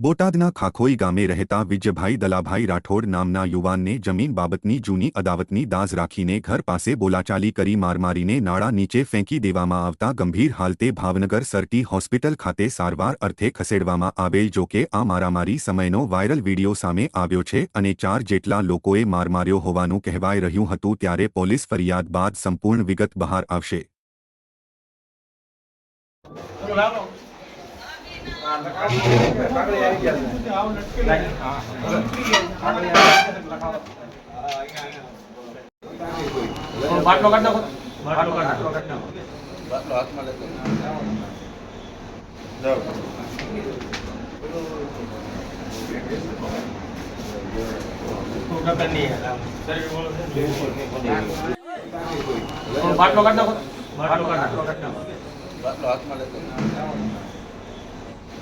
બોટાદના ખાખોઈ ગામે રહેતા વિજયભાઈ દલાભાઈ રાઠોડ નામના યુવાનને જમીન બાબતની જૂની અદાવતની દાઝ રાખીને ઘર પાસે બોલાચાલી કરી મારમારીને નાળા નીચે ફેંકી દેવામાં આવતા ગંભીર હાલતે ભાવનગર સરટી હોસ્પિટલ ખાતે સારવાર અર્થે ખસેડવામાં આવેલ જોકે આ મારામારી સમયનો વાયરલ વીડિયો સામે આવ્યો છે અને ચાર જેટલા લોકોએ માર માર્યો હોવાનું કહેવાઈ રહ્યું હતું ત્યારે પોલીસ ફરિયાદ બાદ સંપૂર્ણ વિગત બહાર આવશે. બાટલો કાઢ નાખો. બાટલો કાઢ નાખો. બાટલો હાથમાં લેતો. બાટલો કાઢ નાખો. બાટલો કાઢ નાખો. બાટલો હાથમાં લેતો